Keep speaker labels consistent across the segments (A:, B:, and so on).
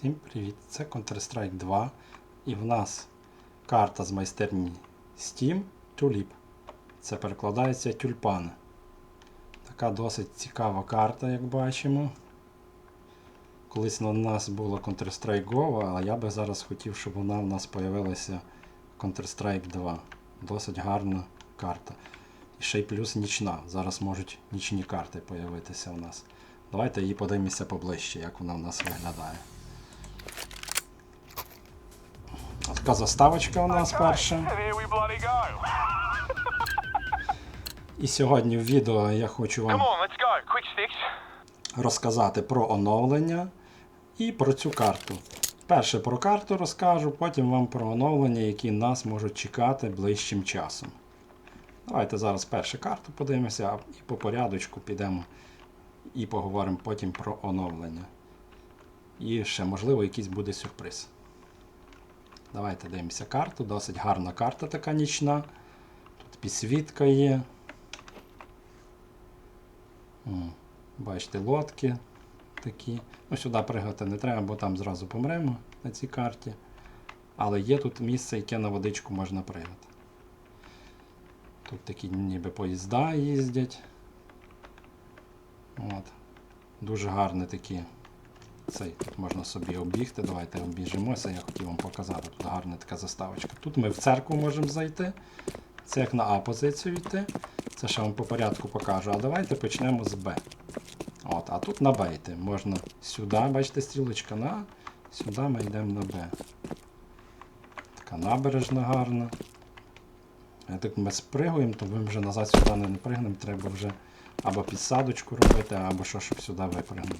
A: Всім привіт! Це Counter-Strike 2 і в нас карта з майстерні Steam Tulip. Це перекладається тюльпани. Така досить цікава карта, як бачимо. Колись на нас було Counter-Strike Go, а я би зараз хотів, щоб вона в нас з'явилася Counter-Strike 2. Досить гарна карта. І ще й плюс нічна. Зараз можуть нічні карти з'явитися у нас. Давайте її подивимося поближче, як вона в нас виглядає. Така заставочка у нас перша. І сьогодні в відео я хочу вам розказати про оновлення і про цю карту. Перше про карту розкажу, потім вам про оновлення, які нас можуть чекати ближчим часом. Давайте зараз першу карту подивимося, і по порядочку підемо і поговоримо потім про оновлення. І ще, можливо, якийсь буде сюрприз. Давайте дивимося карту. Досить гарна карта така нічна. Тут підсвітка є. Бачите, лодки такі. Ну, сюди пригати не треба, бо там зразу помремо на цій карті. Але є тут місце, яке на водичку можна пригати. Тут такі ніби поїзда їздять. От. Дуже гарні такі. Цей, тут можна собі оббігти. Давайте обіжимося, я хотів вам показати. Тут гарна така заставочка. Тут ми в церкву можемо зайти. Це як на А позицію йти. Це ще вам по порядку покажу. А давайте почнемо з Б. От, а тут на Б йти. Можна сюди, бачите, стрілочка на А. Сюди ми йдемо на Б. Така набережна гарна. Так ми спригуємо, то ми вже назад сюди не пригнемо, треба вже або підсадочку робити, або що, щоб сюди випригнути.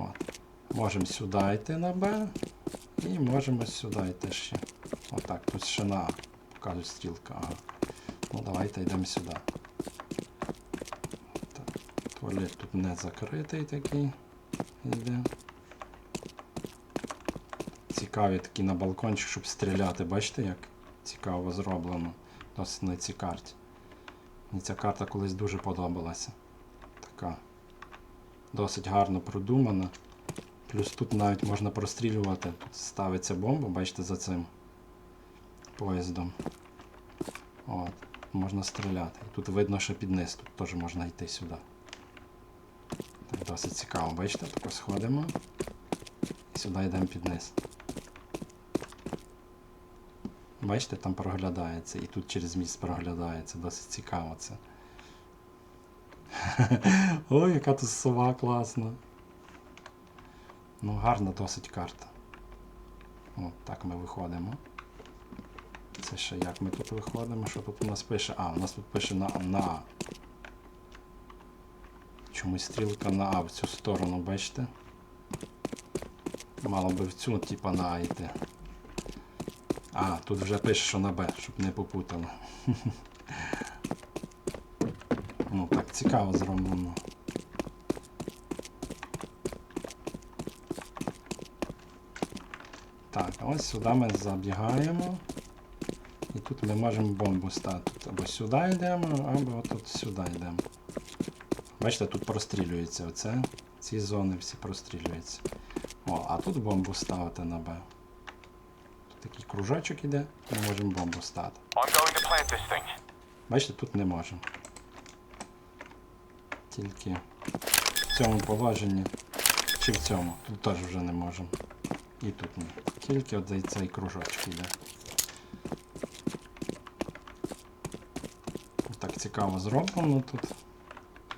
A: От. Можемо сюди йти на Б. І можемо сюди йти ще. Отак, тут ще на А. Покажуть стрілка. Ага. Ну давайте йдемо сюди. Так, Туалет тут не закритий такий. Йде. Цікаві такі на балкончик, щоб стріляти. Бачите, як цікаво зроблено. Досить на цій карті. Мені ця карта колись дуже подобалася. Така. Досить гарно продумана. Плюс тут навіть можна прострілювати. Ставиться бомба, бачите, за цим поїздом. От, можна стріляти. Тут видно, що під низ, тут теж можна йти сюди. Так, досить цікаво, бачите, тако сходимо. І сюди йдемо під низ. Бачите, там проглядається, і тут через міст проглядається. Досить цікаво це. Ой, яка тут сова класна. Ну, гарна досить карта. От так ми виходимо. Це ще як ми тут виходимо? Що тут у нас пише? А, у нас тут пише на, на А. Чомусь стрілка на А в цю сторону, бачите? Мало би в цю, типа на А йти. А, тут вже пише, що на Б, щоб не попутало. Так, цікаво зроблено. Так, ось сюди ми забігаємо. І тут ми можемо бомбу стати. Або сюди йдемо, або тут сюди йдемо. Бачите, тут прострілюється оце. Ці зони всі прострілюються. О, а тут бомбу ставити на Б. Тут такий кружочок іде, ми можемо бомбу стати. Бачите, тут не можемо. Тільки в цьому положенні. Чи в цьому. Тут теж вже не можемо. І тут ні. Тільки от цей- кружочок йде. Так цікаво зроблено тут.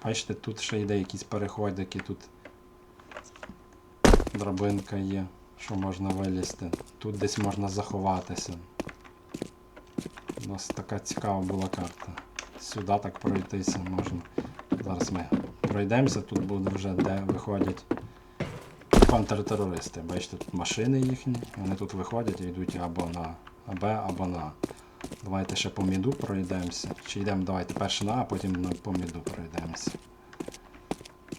A: Бачите, тут ще йде якісь переходики, тут драбинка є, що можна вилізти. Тут десь можна заховатися. У нас така цікава була карта. Сюди так пройтися можна. Зараз ми пройдемося, тут буде вже де виходять контртерористи. Бачите, тут машини їхні, вони тут виходять і йдуть або на Б, або на А. Давайте ще по міду пройдемося. Чи йдемо, давайте перше на А, а потім по міду пройдемося.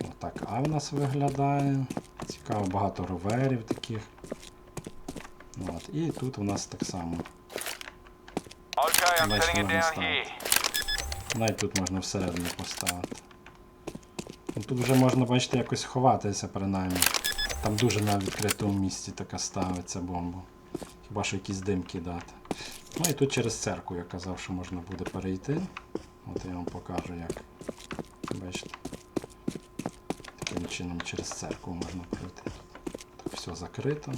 A: Отак А в нас виглядає. Цікаво, багато роверів таких. От. І тут у нас так само.
B: Okay.
A: Навіть тут можна всередину поставити. Ну, Тут вже можна, бачите, якось ховатися принаймні. Там дуже на відкритому місці така ставиться бомба. Хіба що якісь дим кидати. Ну і тут через церкву я казав, що можна буде перейти. От я вам покажу як. Бачите. Таким чином через церкву можна пройти. Так все закрито.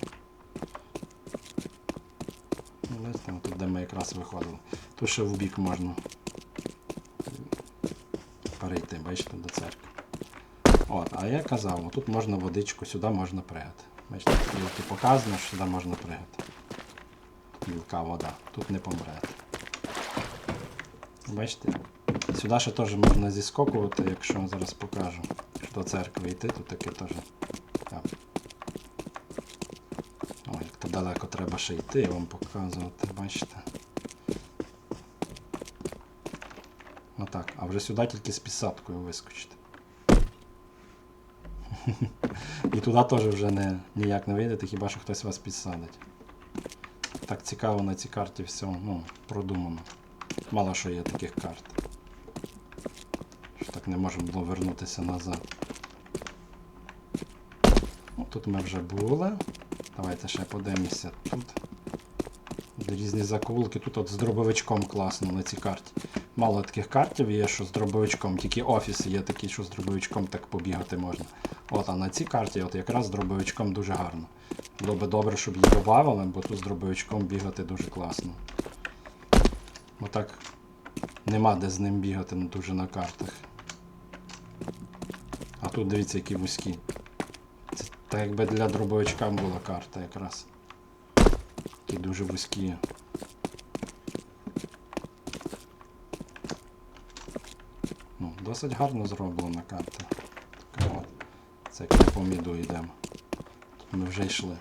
A: Ну, Бачите, тут де ми якраз виходили. Тут ще в бік можна перейти, бачите, до церкви. От, а я казав, тут можна водичку, сюди можна пригати. Бачите, стрілки показано, що сюди можна пригати. Тут мілка вода, тут не помрете. Бачите? Сюди ще теж можна зіскокувати, якщо зараз покажу. До церкви йти, тут таке теж. Так. О, як то далеко треба ще йти, я вам показувати, бачите. Отак. А вже сюди тільки з підсадкою вискочити. І туди теж вже не, ніяк не вийдете, хіба що хтось вас підсадить. Так цікаво на цій карті все ну, продумано. Мало що є таких карт. Що так не можемо було вернутися назад. Ну, тут ми вже були. Давайте ще подивимося тут. Різні закоулки. Тут от з дробовичком класно на цій карті. Мало таких картів є, що з дробовичком, тільки офіси є такі, що з дробовичком так побігати можна. От, а на цій карті от якраз з дробовичком дуже гарно. Було би добре, щоб її додавали, бо тут з дробовичком бігати дуже класно. Отак нема де з ним бігати дуже на картах. А тут дивіться, які вузькі. Це так якби для дробовичка була карта якраз. Такі дуже вузькі. Досить гарно зроблена карта. Така от. Це як на поміду йдемо. Тут ми вже йшли.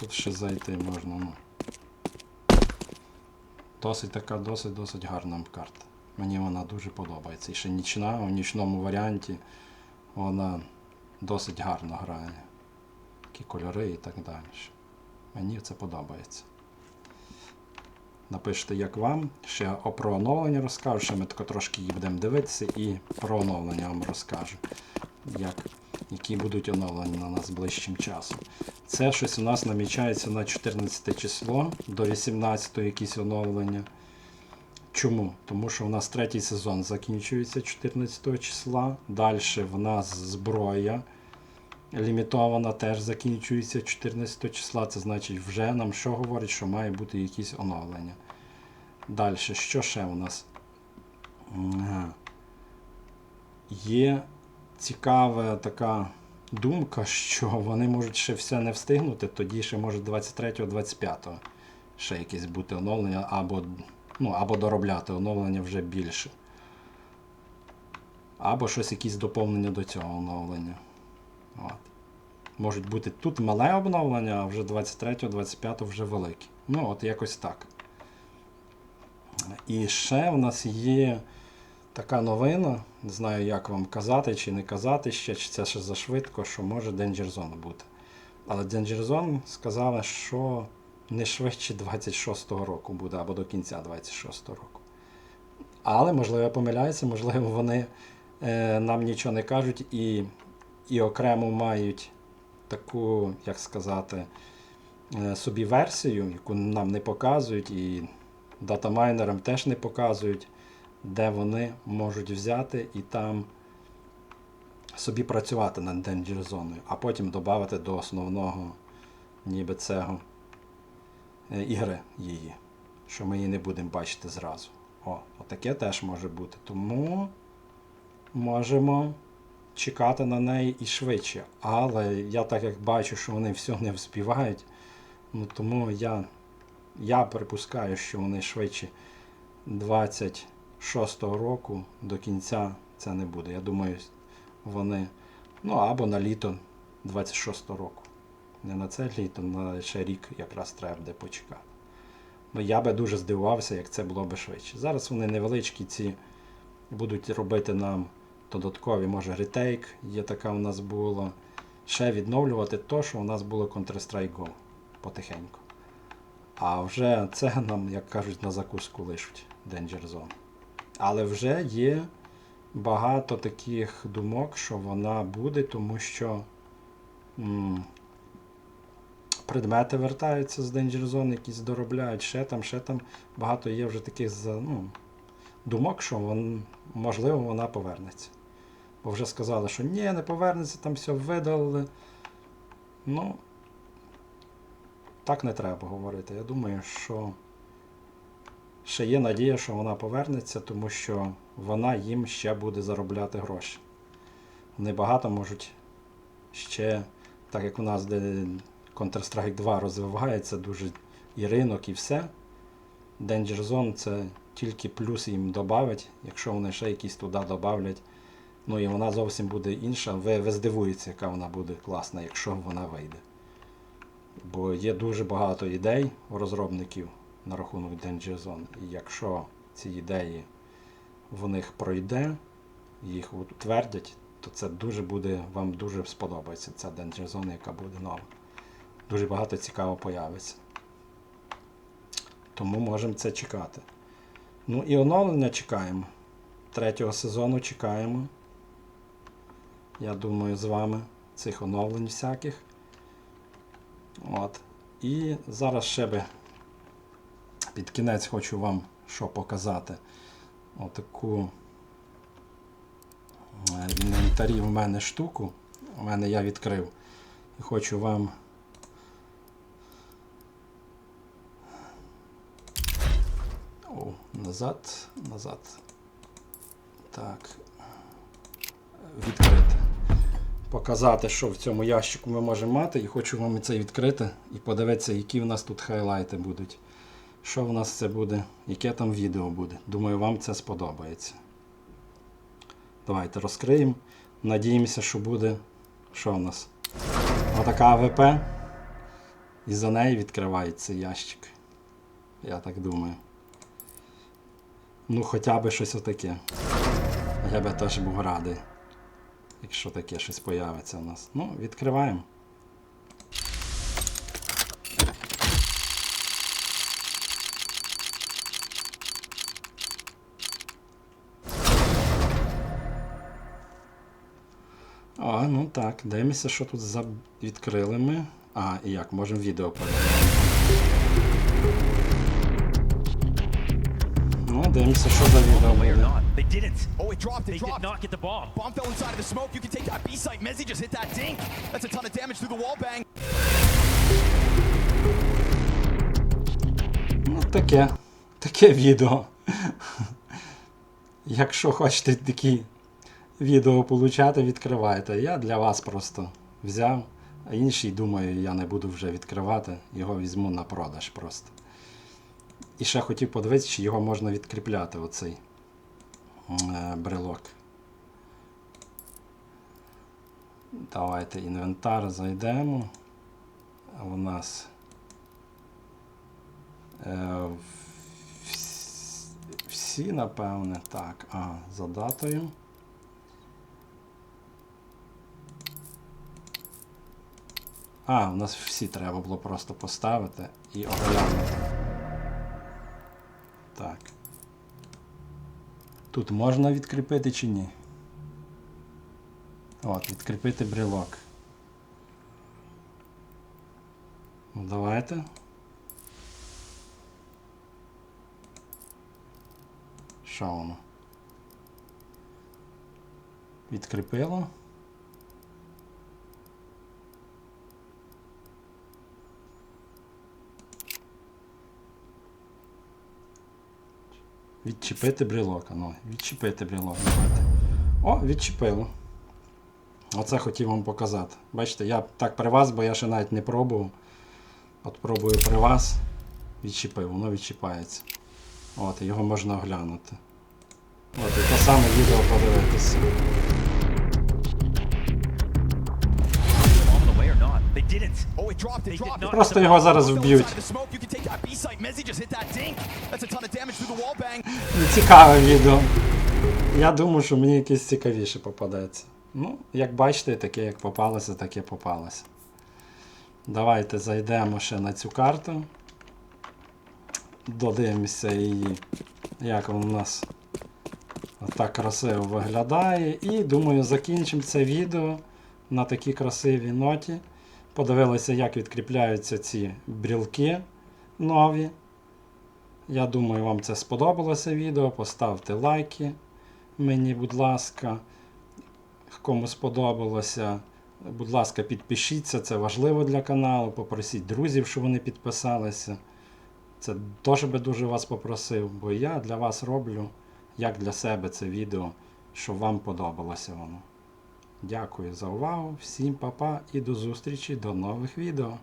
A: Тут ще зайти можна, ну. Досить така, досить досить гарна карта. Мені вона дуже подобається. І ще нічна, у нічному варіанті вона досить гарно грає. Такі кольори і так далі. Мені це подобається. Напишіть, як вам. Ще про оновлення розкажу, ще ми трошки її будемо дивитися і про оновлення вам розкажу. Як, які будуть оновлення на нас ближчим часом. Це щось у нас намічається на 14 число, до 18 якісь оновлення. Чому? Тому що у нас третій сезон закінчується 14 числа. Далі в нас зброя лімітована теж закінчується 14 числа. Це значить, вже нам що говорить, що має бути якісь оновлення. Далі, що ще у нас? Є цікава така думка, що вони можуть ще все не встигнути, тоді ще може 23-25 ще якесь бути оновлення, або, ну, або доробляти оновлення вже більше. Або щось якісь доповнення до цього оновлення. От. Можуть бути тут мале обновлення, а вже 23-25 вже велике. Ну, от якось так. І ще в нас є така новина. Не знаю, як вам казати чи не казати ще, чи це ще зашвидко, що може Danger Zone бути. Але Danger Zone сказали, що не швидше 26-го року буде, або до кінця 26-го року. Але, можливо, я помиляюся, можливо, вони е, нам нічого не кажуть і, і окремо мають таку, як сказати, е, собі версію, яку нам не показують, і датамайнерам теж не показують, де вони можуть взяти і там собі працювати над Danger Zone, а потім додати до основного ніби цього е, ігри її, що ми її не будемо бачити зразу. О, отаке теж може бути. Тому можемо чекати на неї і швидше. Але я так як бачу, що вони все не вспівають, ну тому я, я припускаю, що вони швидше 26-го року до кінця це не буде. Я думаю, вони ну або на літо 26-го року. Не на це літо, на ще рік якраз треба буде почекати. Ну я би дуже здивувався, як це було би швидше. Зараз вони невеличкі ці будуть робити нам додаткові, може, ретейк, є така у нас була. Ще відновлювати то, що у нас було Counter-Strike Go потихеньку. А вже це нам, як кажуть, на закуску лишуть Danger Zone. Але вже є багато таких думок, що вона буде, тому що м, предмети вертаються з Danger Zone, якісь доробляють, ще там, ще там. Багато є вже таких ну, думок, що вон, можливо вона повернеться. Бо вже сказали, що ні, не повернеться, там все видалили. Ну, так не треба говорити. Я думаю, що ще є надія, що вона повернеться, тому що вона їм ще буде заробляти гроші. Вони багато можуть ще, так як у нас, де Counter-Strike 2 розвивається дуже і ринок, і все. Danger Zone це тільки плюс їм додавить, якщо вони ще якісь туди додавлять. Ну і вона зовсім буде інша. Ви, ви здивуєтеся, яка вона буде класна, якщо вона вийде. Бо є дуже багато ідей у розробників на рахунок Danger Zone. І якщо ці ідеї в них пройде, їх утвердять, то це дуже буде, вам дуже сподобається ця Danger Zone, яка буде нова. Дуже багато цікаво появиться. Тому можемо це чекати. Ну і оновлення чекаємо. Третього сезону чекаємо. Я думаю, з вами цих оновлень всяких. От. І зараз ще би під кінець хочу вам що показати. Отаку е, в інвентарі в мене штуку. У мене я відкрив. І хочу вам. О, назад, назад. Так. Відкрити. Показати, що в цьому ящику ми можемо мати, і хочу вам це відкрити і подивитися, які в нас тут хайлайти будуть. Що в нас це буде, яке там відео буде. Думаю, вам це сподобається. Давайте розкриємо. Надіємося, що буде. Що в нас? Отака АВП. І за неї відкривається ящик. Я так думаю. Ну, хоча б щось отаке. Я би теж був радий, якщо таке щось появиться у нас. Ну, відкриваємо. А, ну так, дивимося, що тут за... відкрили ми. А, і як, можемо відео переглянути. Ну, дивимося, що за відео буде.
C: not, they didn't.
D: Oh, it dropped,
C: They
D: it
C: did
D: dropped.
C: not get the bomb.
D: Bomb fell inside of the smoke. You can take that B site. Mezzi just hit that dink. That's a ton of damage through the wall bang.
A: Ну, таке. Таке відео. Якщо хочете такі відео получати, відкривайте. Я для вас просто взяв, а інший, думаю, я не буду вже відкривати. Його візьму на продаж просто. І ще хотів подивитися, чи його можна відкріпляти, оцей е, брелок. Давайте інвентар зайдемо. У нас Е, Всі, напевне, так. А, за датою. А, у нас всі треба було просто поставити і оглянути. Тут можна відкріпити чи ні? От, відкріпити брелок. Ну, давайте. Що воно? Відкріпило. Відчепити брілок. Ну, відчепити брілок. Давайте. О, відчепило. Оце хотів вам показати. Бачите, я так при вас, бо я ще навіть не пробував. От пробую при вас. Відчепив, воно відчіпається. От, його можна оглянути. От, і те саме відео подивитися.
D: Through the wall bang.
A: Цікаве відео. Я думаю, що мені якесь цікавіше попадеться. Ну, як бачите, таке як попалося, таке попалося. Давайте зайдемо ще на цю карту. Додивимося її, як вона у нас так красиво виглядає. І думаю, закінчимо це відео на такій красивій ноті. Подивилися, як відкріпляються ці брілки нові. Я думаю, вам це сподобалося відео. Поставте лайки мені, будь ласка. Кому сподобалося, будь ласка, підпишіться, це важливо для каналу. Попросіть друзів, щоб вони підписалися. Це теж би дуже вас попросив, бо я для вас роблю, як для себе це відео, щоб вам подобалося воно. Дякую за увагу, всім па-па і до зустрічі до нових відео.